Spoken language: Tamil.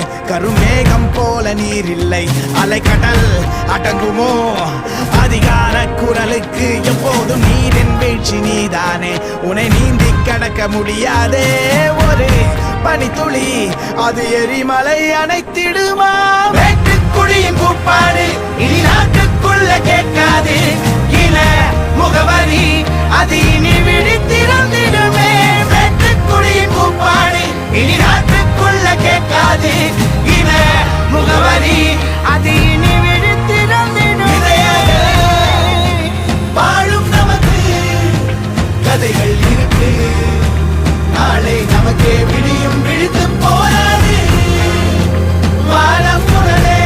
கருமேகம் போல நீர் இல்லை. அலைக்கடல் அடங்குமோ? அதிகார குரலுக்கு எப்போதும் நீரின் வீழ்ச்சி நீதானே. உன்னை நீந்தி கடக்க முடியாதே. ஒரு பனித்துளி அது எரிமலை அணைத்திடுமா? வெட்டுக்குழியின் கூப்பாடு இனி நாட்டுக்குள்ள கேட்காது. இன முகவரி அது இனி விழித்திறந்திடுமே. வெட்டுக்குழியின் கூப்பாடு அது இன முகவரி அது இனி விழுத்திறந்திடும் வாழும் நமக்கு கதைகள் இருக்கு நாளை நமக்கே விடியும் விழுத்து போராது வாழ புனலே